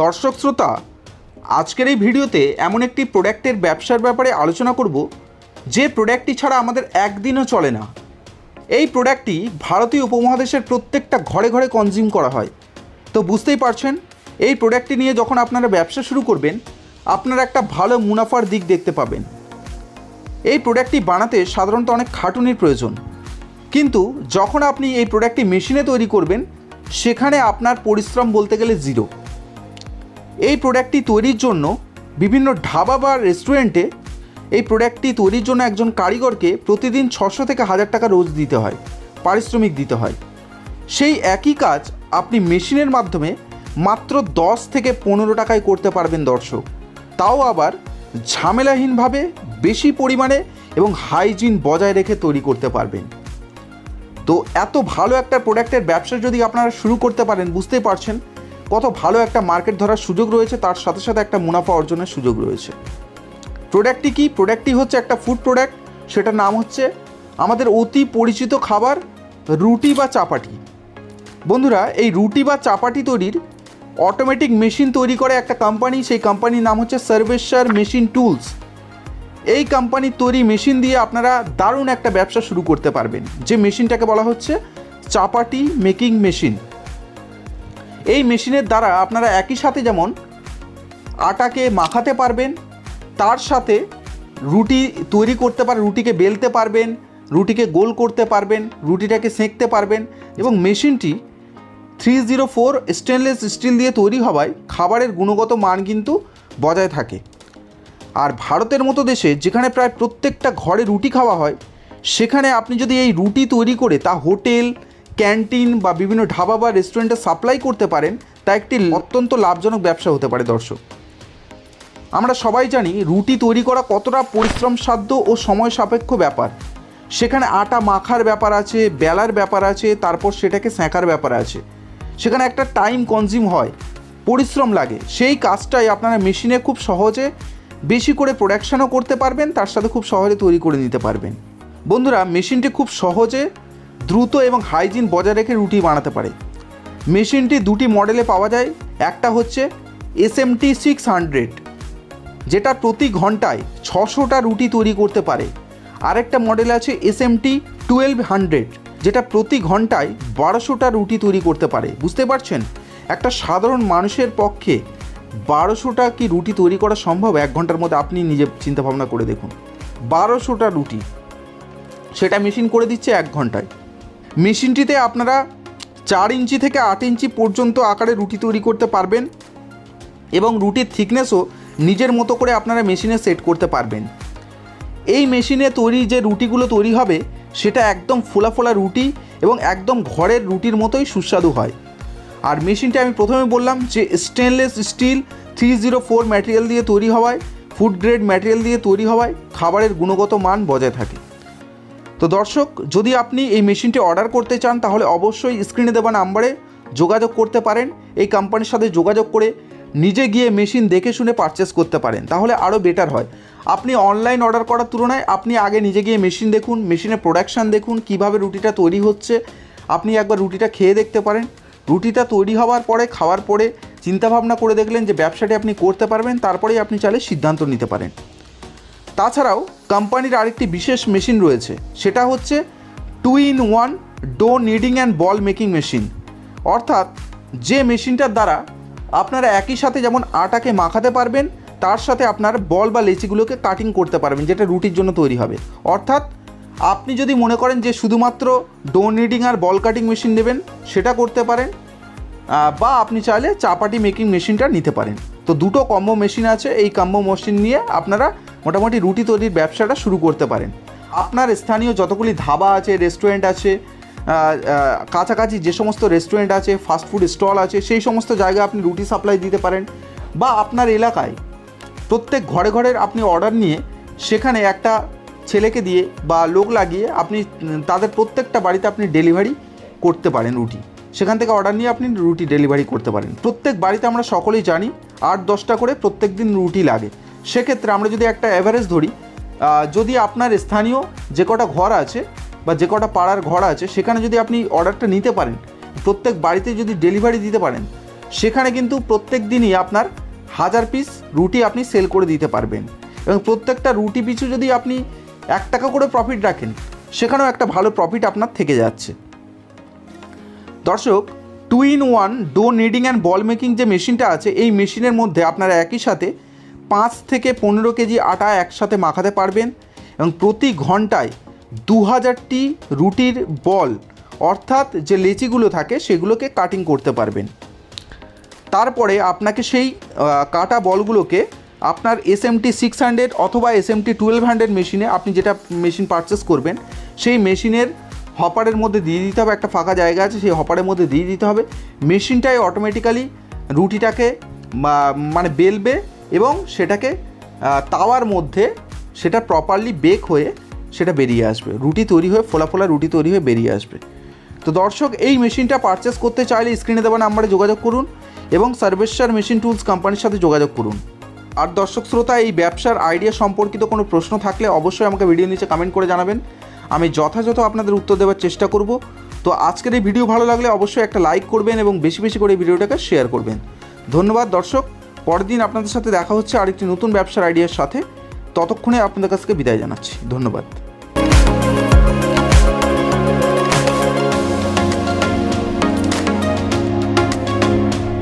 দর্শক শ্রোতা, আজকের এই ভিডিওতে এমন একটি প্রোডাক্টের ব্যবসার ব্যাপারে আলোচনা করব, যে প্রোডাক্টটি ছাড়া আমাদের একদিনও চলে না। এই প্রোডাক্টটি ভারতীয় উপমহাদেশের প্রত্যেকটা ঘরে ঘরে কনজিউম করা হয়। তো বুঝতেই পারছেন, এই প্রোডাক্টটি নিয়ে যখন আপনারা ব্যবসা শুরু করবেন, আপনারা একটা ভালো মুনাফার দিক দেখতে পাবেন। এই প্রোডাক্টটি বানাতে সাধারণত অনেক খাটুনির প্রয়োজন। কিন্তু যখন আপনি এই প্রোডাক্টটি মেশিনে তৈরি করবেন, সেখানে আপনার পরিশ্রম বলতে গেলে জিরো এই প্রোডাক্টটি তৈরির জন্য বিভিন্ন ধাবা বা রেস্টুরেন্টে এই প্রোডাক্টটি তৈরির জন্য একজন কারিগরকে প্রতিদিন ছশো থেকে হাজার টাকা রোজ দিতে হয়, পারিশ্রমিক দিতে হয়। সেই একই কাজ আপনি মেশিনের মাধ্যমে মাত্র দশ থেকে পনেরো টাকায় করতে পারবেন দর্শক। তাও আবার ঝামেলাহীনভাবে বেশি পরিমাণে এবং হাইজিন বজায় রেখে তৈরি করতে পারবেন। তো এত ভালো একটা প্রোডাক্টের ব্যবসা যদি আপনারা শুরু করতে পারেন, বুঝতেই পারছেন কত ভালো একটা মার্কেট ধরার সুযোগ রয়েছে, তার সাথে সাথে একটা মুনাফা অর্জনের সুযোগ রয়েছে। প্রোডাক্টটি কি? প্রোডাক্টটি হচ্ছে একটা ফুড প্রোডাক্ট সেটার নাম হচ্ছে আমাদের অতি পরিচিত খাবার রুটি বা চাপাটি। বন্ধুরা, এই রুটি বা চাপাটি তৈরির অটোমেটিক মেশিন তৈরি করে একটা কোম্পানি সেই কোম্পানির নাম হচ্ছে সার্ভেশ্বর মেশিন টুলস এই কোম্পানির তৈরি মেশিন দিয়ে আপনারা দারুণ একটা ব্যবসা শুরু করতে পারবেন। যে মেশিনটাকে বলা হচ্ছে চাপাটি মেকিং মেশিন এই মেশিনের দ্বারা আপনারা একই সাথে যেমন আটাকে মাখাতে পারবেন, তার সাথে রুটি তৈরি করতে পার, রুটিকে বেলতে পারবেন, রুটিকে গোল করতে পারবেন, রুটিটাকে সেঁকতে পারবেন এবং মেশিনটি three zero four stainless steel দিয়ে তৈরি হওয়ায় খাবারের গুণগত মান কিন্তু বজায় থাকে। আর ভারতের মতো দেশে যেখানে প্রায় প্রত্যেকটা ঘরে রুটি খাওয়া হয়, সেখানে আপনি যদি এই রুটি তৈরি করে তা হোটেল ক্যান্টিন বা বিভিন্ন ধাবা বা রেস্টুরেন্টে সাপ্লাই করতে পারেন, তা একটি অত্যন্ত লাভজনক ব্যবসা হতে পারে, দর্শক। আমরা সবাই জানি রুটি তৈরি করা কতটা পরিশ্রম সাধ্য ও সময় সাপেক্ষ ব্যাপার। সেখানে আটা মাখার ব্যাপার আছে, বেলার ব্যাপার আছে, তারপর সেটাকে সেঁকার ব্যাপার আছে। সেখানে একটা টাইম কনজিউম হয়, পরিশ্রম লাগে। সেই কাজটাই আপনারা মেশিনে খুব সহজে বেশি করে প্রোডাকশানও করতে পারবেন, তার সাথে খুব সহজে তৈরি করে নিতে পারবেন। বন্ধুরা, মেশিনটি খুব সহজে দ্রুত এবং হাইজিন বজায় রেখে রুটি বানাতে পারে। মেশিনটি দুটি মডেলে পাওয়া যায়, একটা হচ্ছে S M T six hundred যেটা প্রতি ঘন্টায় ছশোটা রুটি তৈরি করতে পারে। আরেকটা মডেল আছে S M T twelve hundred যেটা প্রতি ঘন্টায় বারোশোটা রুটি তৈরি করতে পারে। বুঝতে পারছেন? একটা সাধারণ মানুষের পক্ষে বারোশোটা কি রুটি তৈরি করা সম্ভব? এক ঘণ্টার মধ্যে আপনি নিজে চিন্তাভাবনা করে দেখুন। বারোশোটা রুটি, সেটা মেশিন করে দিচ্ছে এক ঘন্টায়। মেশিনটিতে আপনারা চার ইঞ্চি থেকে আট ইঞ্চি পর্যন্ত আকারে রুটি তৈরি করতে পারবেন এবং রুটির থিকনেসও নিজের মতো করে আপনারা মেশিনে সেট করতে পারবেন। এই মেশিনে তৈরি যে রুটিগুলো তৈরি হবে, সেটা একদম ফোলা ফোলা রুটি এবং একদম ঘরের রুটির মতোই সুস্বাদু হয়। আর মেশিনটা আমি প্রথমে বললাম যে stainless steel three zero four material দিয়ে তৈরি হওয়ায় ফুড গ্রেড ম্যাটেরিয়াল দিয়ে তৈরি হওয়ায় খাবারের গুণগত মান বজায় থাকে। তো দর্শক, যদি আপনি এই মেশিনটি অর্ডার করতে চান, তাহলে অবশ্যই স্ক্রিনে দেওয়া নাম্বারে যোগাযোগ করতে পারেন। এই কোম্পানির সাথে যোগাযোগ করে নিজে গিয়ে মেশিন দেখে শুনে পারচেস করতে পারেন, তাহলে আরও বেটার হয়। আপনি অনলাইন অর্ডার করার তুলনায় আপনি আগে নিজে গিয়ে মেশিন দেখুন মেশিনের প্রোডাকশান দেখুন, কীভাবে রুটিটা তৈরি হচ্ছে। আপনি একবার রুটিটা খেয়ে দেখতে পারেন। রুটিটা তৈরি হওয়ার পরে, খাওয়ার পরে চিন্তাভাবনা করে দেখলেন যে ব্যবসাটি আপনি করতে পারবেন, তারপরেই আপনি চাইলে সিদ্ধান্ত নিতে পারেন। তাছাড়াও কোম্পানির আরেকটি বিশেষ মেশিন রয়েছে। সেটা হচ্ছে two in one dough kneading and ball making machine. অর্থাৎ যে মেশিনটার দ্বারা আপনারা একই সাথে যেমন আটাকে মাখাতে পারবেন, তার সাথে আপনার বল বা লেচিগুলোকে কাটিং করতে পারবেন, যেটা রুটির জন্য তৈরি হবে। অর্থাৎ আপনি যদি মনে করেন যে শুধুমাত্র ডো নিডিং আর বল কাটিং মেশিন নেবেন, সেটা করতে পারেন। বা আপনি চাইলে চাপাটি মেকিং মেশিনটা নিতে পারেন। তো দুটো কম্বো মেশিন আছে, এই কম্বো মেশিন নিয়ে আপনারা মোটামুটি রুটি তৈরির ব্যবসাটা শুরু করতে পারেন। আপনার স্থানীয় যতগুলি ধাবা আছে রেস্টুরেন্ট আছে কাছাকাছি যে সমস্ত রেস্টুরেন্ট আছে ফাস্টফুড স্টল আছে, সেই সমস্ত জায়গায় আপনি রুটি সাপ্লাই দিতে পারেন। বা আপনার এলাকায় প্রত্যেক ঘরে ঘরের আপনি অর্ডার নিয়ে সেখানে একটা ছেলেকে দিয়ে বা লোক লাগিয়ে আপনি তাদের প্রত্যেকটা বাড়িতে আপনি ডেলিভারি করতে পারেন রুটি। সেখান থেকে অর্ডার নিয়ে আপনি রুটি ডেলিভারি করতে পারেন। প্রত্যেক বাড়িতে আমরা সকলেই জানি, আট দশটা করে প্রত্যেক দিন রুটি লাগে। সেক্ষেত্রে আমরা যদি একটা অ্যাভারেজ ধরি যদি আপনার স্থানীয় যে কটা ঘর আছে বা যে কটা পাড়ার ঘর আছে, সেখানে যদি আপনি অর্ডারটা নিতে পারেন, প্রত্যেক বাড়িতে যদি ডেলিভারি দিতে পারেন, সেখানে কিন্তু প্রত্যেক দিনই আপনার হাজার পিস রুটি আপনি সেল করে দিতে পারবেন। এবং প্রত্যেকটা রুটি পিছু যদি আপনি এক টাকা করে প্রফিট রাখেন, সেখানেও একটা ভালো প্রফিট আপনার থেকে যাচ্ছে। দর্শক two in one dough kneading and ball making যে মেশিনটা আছে, এই মেশিনের মধ্যে আপনারা একই সাথে পাঁচ থেকে পনেরো কেজি আটা একসাথে মাখাতে পারবেন এবং প্রতি ঘন্টায় দু হাজারটি রুটির বল, অর্থাৎ যে লেচিগুলো থাকে, সেগুলোকে কাটিং করতে পারবেন। তারপরে আপনাকে সেই কাটা বলগুলোকে আপনার S M T six hundred অথবা S M T twelve hundred মেশিনে আপনি যেটা মেশিন পারচেস করবেন, সেই মেশিনের হপারের মধ্যে দিয়ে দিতে হবে একটা ফাঁকা জায়গা আছে, সেই হপারের মধ্যে দিয়ে দিতে হবে। মেশিনটাই অটোমেটিক্যালি রুটিটাকে মানে বেলবে এবং সেটাকে তাওয়ার মধ্যে সেটা প্রপারলি বেক হয়ে সেটা বেরিয়ে আসবে। রুটি তৈরি হয়ে, ফোলা ফোলা রুটি তৈরি হয়ে বেরিয়ে আসবে। তো দর্শক, এই মেশিনটা পারচেস করতে চাইলে স্ক্রিনে দেওয়া নাম্বারে যোগাযোগ করুন এবং সার্ভেশ্বর মেশিন টুলস কোম্পানির সাথে যোগাযোগ করুন। আর দর্শক শ্রোতা, এই ব্যবসার আইডিয়া সম্পর্কিত কোনো প্রশ্ন থাকলে অবশ্যই আমাকে ভিডিও নিচে কমেন্ট করে জানাবেন। আমি যথাযথ আপনাদের উত্তর দেওয়ার চেষ্টা করব। তো আজকের এই ভিডিও ভালো লাগলে অবশ্যই একটা লাইক করবেন এবং বেশি বেশি করে এই ভিডিওটাকে শেয়ার করবেন। ধন্যবাদ দর্শক, পরের দিন আপনাদের সাথে দেখা হচ্ছে আরেকটি নতুন ব্যবসার আইডিয়ার সাথে। ততক্ষণে আপনাদের কাছকে বিদায় জানাচ্ছি। ধন্যবাদ।